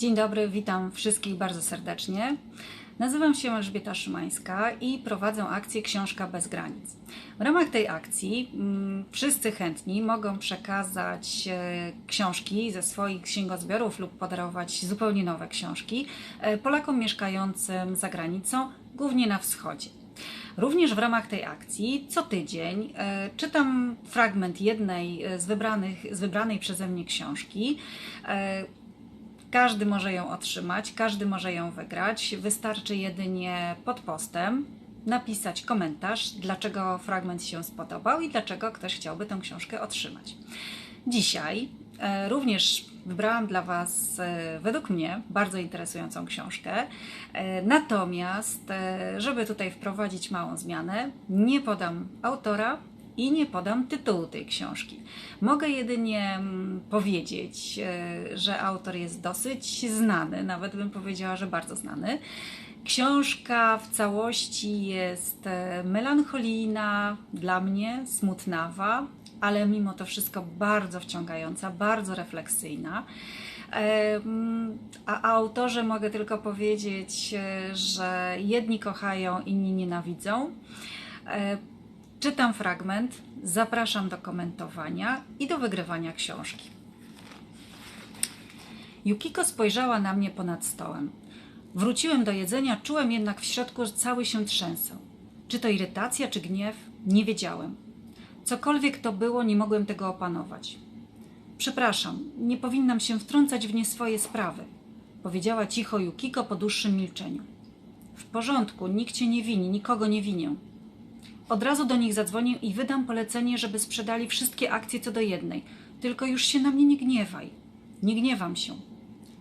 Dzień dobry, witam wszystkich bardzo serdecznie. Nazywam się Elżbieta Szymańska i prowadzę akcję Książka bez granic. W ramach tej akcji mm, wszyscy chętni mogą przekazać e, książki ze swoich księgozbiorów lub podarować zupełnie nowe książki e, Polakom mieszkającym za granicą, głównie na wschodzie. Również w ramach tej akcji co tydzień e, czytam fragment jednej z, wybranych, z wybranej przeze mnie książki. Każdy może ją otrzymać, każdy może ją wygrać. Wystarczy jedynie pod postem napisać komentarz, dlaczego fragment się spodobał i dlaczego ktoś chciałby tę książkę otrzymać. Dzisiaj e, również wybrałam dla Was, e, według mnie, bardzo interesującą książkę. E, Natomiast, żeby tutaj wprowadzić małą zmianę, nie podam autora, i nie podam tytułu tej książki. Mogę jedynie mm, powiedzieć, e, że autor jest dosyć znany, nawet bym powiedziała, że bardzo znany. Książka w całości jest e, melancholijna, dla mnie smutnawa, ale mimo to wszystko bardzo wciągająca, bardzo refleksyjna. E, mm, A autorze mogę tylko powiedzieć, że jedni kochają, inni nienawidzą. Czytam fragment, zapraszam do komentowania i do wygrywania książki. Yukiko spojrzała na mnie ponad stołem. Wróciłem do jedzenia, czułem jednak w środku, cały się trzęsę. Czy to irytacja, czy gniew? Nie wiedziałem. Cokolwiek to było, nie mogłem tego opanować. Przepraszam, nie powinnam się wtrącać w nie swoje sprawy, powiedziała cicho Yukiko po dłuższym milczeniu. W porządku, nikt cię nie wini, nikogo nie winię. Od razu do nich zadzwonię i wydam polecenie, żeby sprzedali wszystkie akcje co do jednej. Tylko już się na mnie nie gniewaj. Nie gniewam się.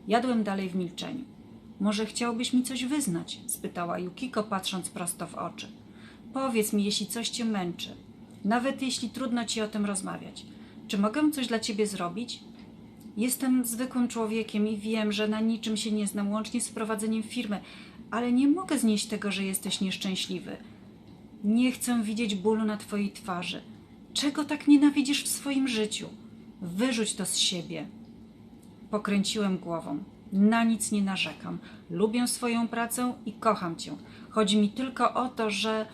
Jadłem dalej w milczeniu. Może chciałbyś mi coś wyznać? spytała Yukiko, patrząc prosto w oczy. Powiedz mi, jeśli coś cię męczy. Nawet jeśli trudno ci o tym rozmawiać. Czy mogę coś dla ciebie zrobić? Jestem zwykłym człowiekiem i wiem, że na niczym się nie znam, łącznie z prowadzeniem firmy, ale nie mogę znieść tego, że jesteś nieszczęśliwy. Nie chcę widzieć bólu na Twojej twarzy. Czego tak nienawidzisz w swoim życiu? Wyrzuć to z siebie. Pokręciłem głową. Na nic nie narzekam. Lubię swoją pracę i kocham Cię. Chodzi mi tylko o to, że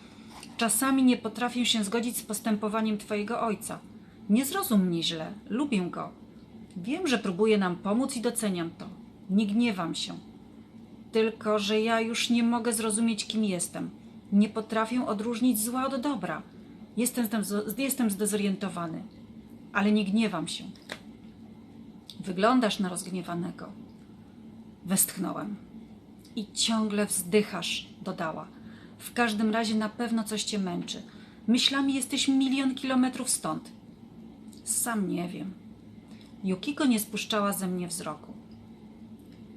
czasami nie potrafię się zgodzić z postępowaniem Twojego ojca. Nie zrozum mnie źle. Lubię go. Wiem, że próbuje nam pomóc i doceniam to. Nie gniewam się. Tylko, że ja już nie mogę zrozumieć, kim jestem. Nie potrafię odróżnić zła od dobra. Jestem, jestem zdezorientowany, ale nie gniewam się. Wyglądasz na rozgniewanego. Westchnąłem. I ciągle wzdychasz, dodała. W każdym razie na pewno coś cię męczy. Myślami jesteś milion kilometrów stąd. Sam nie wiem. Yukiko nie spuszczała ze mnie wzroku.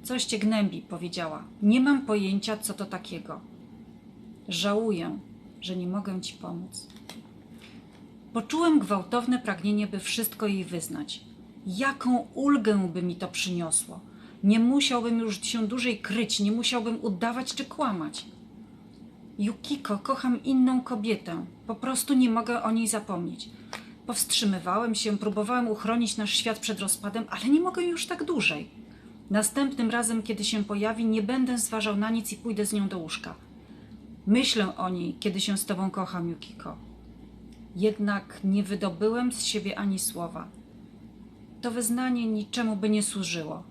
Coś cię gnębi, powiedziała. Nie mam pojęcia, co to takiego. Żałuję, że nie mogę ci pomóc. Poczułem gwałtowne pragnienie, by wszystko jej wyznać. Jaką ulgę by mi to przyniosło? Nie musiałbym już się dłużej kryć, nie musiałbym udawać czy kłamać. Yukiko, kocham inną kobietę. Po prostu nie mogę o niej zapomnieć. Powstrzymywałem się, próbowałem uchronić nasz świat przed rozpadem, ale nie mogę już tak dłużej. Następnym razem, kiedy się pojawi, nie będę zważał na nic i pójdę z nią do łóżka. Myślę o niej, kiedy się z tobą kocham, Yukiko. Jednak nie wydobyłem z siebie ani słowa. To wyznanie niczemu by nie służyło,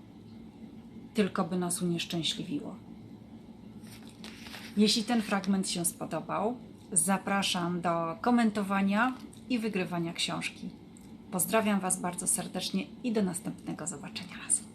tylko by nas unieszczęśliwiło. Jeśli ten fragment się spodobał, zapraszam do komentowania i wygrywania książki. Pozdrawiam Was bardzo serdecznie i do następnego zobaczenia razem.